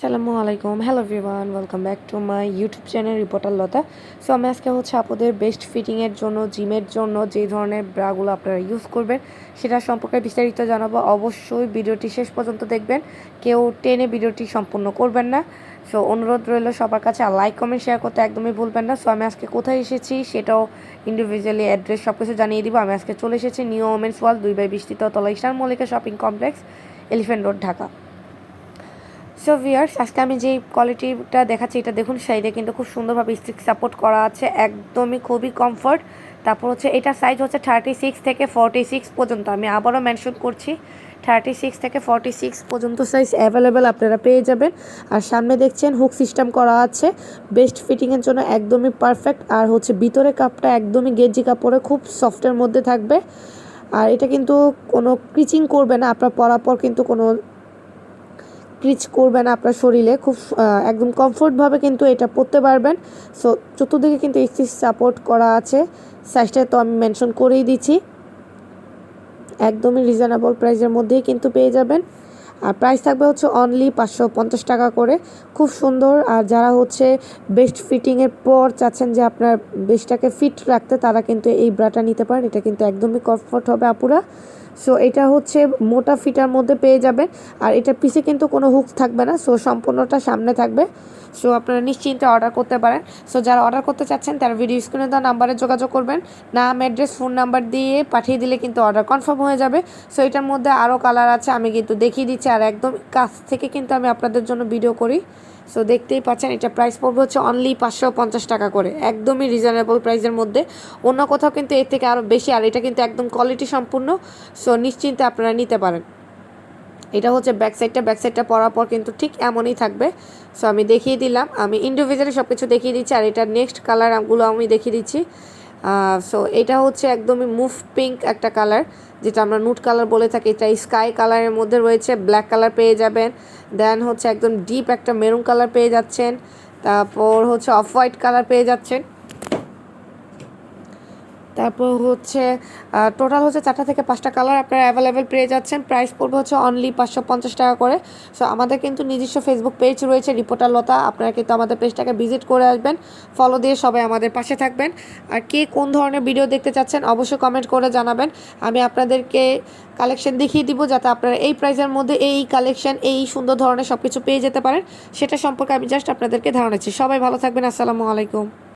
আসসালামু আলাইকুম। Hello everyone welcome back to my YouTube channel reporter Lata so আমি আজকে হচ্ছে আপনাদের বেস্ট ফিটিংয়ের জন্য জিমের জন্য যে ধরনের ব্রাগুলো আপনারা ইউজ করবেন, সেটা সম্পর্কে বিস্তারিত জানাব। অবশ্যই ভিডিওটি শেষ পর্যন্ত দেখবেন। কেউ টেনে ভিডিওটি সম্পূর্ণ করবেন না। সো অনুরোধ রইল সবার কাছে লাইক কমেন্ট শেয়ার করতে একদমই ভুলবেন না। সো আমি আজকে কোথায় এসেছি সেটাও ইন্ডিভিজুয়ালি অ্যাড্রেস সব কিছু জানিয়ে দিব। আমি আজকে চলে এসেছি নিউ ওমেন্স ওয়াল দুই বাই বিস্তৃত তলা Eastern Mallika shopping complex Elephant Road Dhaka so viewers আজকে আমি যেই কোয়ালিটিটা দেখাচ্ছি, এটা দেখুন সাইডে কিন্তু খুব সুন্দরভাবে স্টিক সাপোর্ট করা আছে, একদমই খুবই কমফর্ট তারপর হচ্ছে, এটা সাইজ হচ্ছে থার্টি সিক্স থেকে ফর্টি সিক্স পর্যন্ত। আমি আবারও মেনশন করছি থার্টি সিক্স থেকে ফর্টি সিক্স পর্যন্ত সাইজ অ্যাভেলেবেল আপনারা পেয়ে যাবেন। আর সামনে দেখছেন হুক সিস্টেম করা আছে বেস্ট ফিটিংয়ের জন্য একদমই পারফেক্ট আর হচ্ছে, ভিতরে কাপটা একদমই গেঞ্জি কাপড়ে খুব সফটের মধ্যে থাকবে। আর এটা কিন্তু কোনো ক্রিচিং করবে না, আপনার পরার পর কিন্তু কোনো ক্রিচ করবেন আপনার শরীরে, খুব একদম কমফোর্টভাবে কিন্তু এটা পরতে পারবেন। সো চতুর্দিকে কিন্তু এক্সিস সাপোর্ট করা আছে। সাইজটা তো আমি মেনশন করেই দিচ্ছি। একদমই রিজনেবল প্রাইসের মধ্যেই কিন্তু পেয়ে যাবেন। আর প্রাইস থাকবে হচ্ছে অনলি পাঁচশো পঞ্চাশ টাকা করে। খুব সুন্দর। আর যারা হচ্ছে বেস্ট ফিটিংয়ের পর চাচ্ছেন যে আপনার বেস্টটাকে ফিট রাখতে, তারা কিন্তু এই ব্রাটা নিতে পারেন। এটা কিন্তু একদমই কমফর্ট হবে আপুরা। সো এটা হচ্ছে মোটা ফিটার মধ্যে পেয়ে যাবেন। আর এটার পিছে কিন্তু কোনো হুক থাকবে না। সো সম্পূর্ণটা সামনে থাকবে। সো আপনারা নিশ্চিন্তে অর্ডার করতে পারেন। সো যারা অর্ডার করতে চাচ্ছেন, তারা ভিডিও স্ক্রিনে দেওয়া নাম্বারে যোগাযোগ করবেন। নাম অ্যাড্রেস ফোন নাম্বার দিয়ে পাঠিয়ে দিলে কিন্তু অর্ডার কনফার্ম হয়ে যাবে। সো এটার মধ্যে আরও কালার আছে, আমি কিন্তু দেখিয়ে দিচ্ছি। আর একদম কাছ থেকে কিন্তু আমি আপনাদের জন্য ভিডিও করি। সো দেখতেই পাচ্ছেন, এটা প্রাইস পড়বে হচ্ছে অনলি পাঁচশো পঞ্চাশ টাকা করে। একদমই রিজনেবল প্রাইসের মধ্যে। অন্য কোথাও কিন্তু এর থেকে আরও বেশি, আর এটা কিন্তু একদম কোয়ালিটি সম্পূর্ণ। সো নিশ্চিন্তে আপনারা নিতে পারেন। এটা হচ্ছে ব্যাক সাইডটা ব্যাক সাইডটা পরার পর কিন্তু ঠিক এমনই থাকবে। সো আমি দেখিয়ে দিলাম। আমি ইন্ডিভিজুয়ালি সব কিছু দেখিয়ে দিচ্ছি, আর এটা নেক্সট কালারগুলো আমি দেখিয়ে দিচ্ছি। সো এটা হচ্ছে একদমই মুভ পিঙ্ক একটা কালার, যেটা আমরা নুট কালার বলে থাকি। এটা স্কাই কালারের মধ্যে রয়েছে, ব্ল্যাক কালার পেয়ে যাবেন। দেন হচ্ছে একদম ডিপ একটা মেরুন কালার পেয়ে যাচ্ছেন। তারপর হচ্ছে অফ হোয়াইট কালার পেয়ে যাচ্ছেন। তারপর হচ্ছে টোটাল হচ্ছে চারটা থেকে পাঁচটা কালার আপনারা অ্যাভেলেবেল পেয়ে যাচ্ছেন। প্রাইস পড়বে হচ্ছে অনলি পাঁচশো পঞ্চাশ টাকা করে। সো আমাদের কিন্তু নিজস্ব ফেসবুক পেজ রয়েছে রিপোর্টার লতা আপনারা কিন্তু আমাদের পেজটাকে ভিজিট করে আসবেন। ফলো দিয়ে সবাই আমাদের পাশে থাকবেন। আর কে কোন ধরনের ভিডিও দেখতে চাচ্ছেন, অবশ্যই কমেন্ট করে জানাবেন। আমি আপনাদেরকে কালেকশন দেখিয়ে দিব, যাতে আপনারা এই প্রাইসের মধ্যে এই কালেকশন এই সুন্দর ধরনের সব কিছু পেয়ে যেতে পারেন। সেটা সম্পর্কে আমি জাস্ট আপনাদেরকে ধারণাচ্ছি সবাই ভালো থাকবেন। আসসালামু আলাইকুম।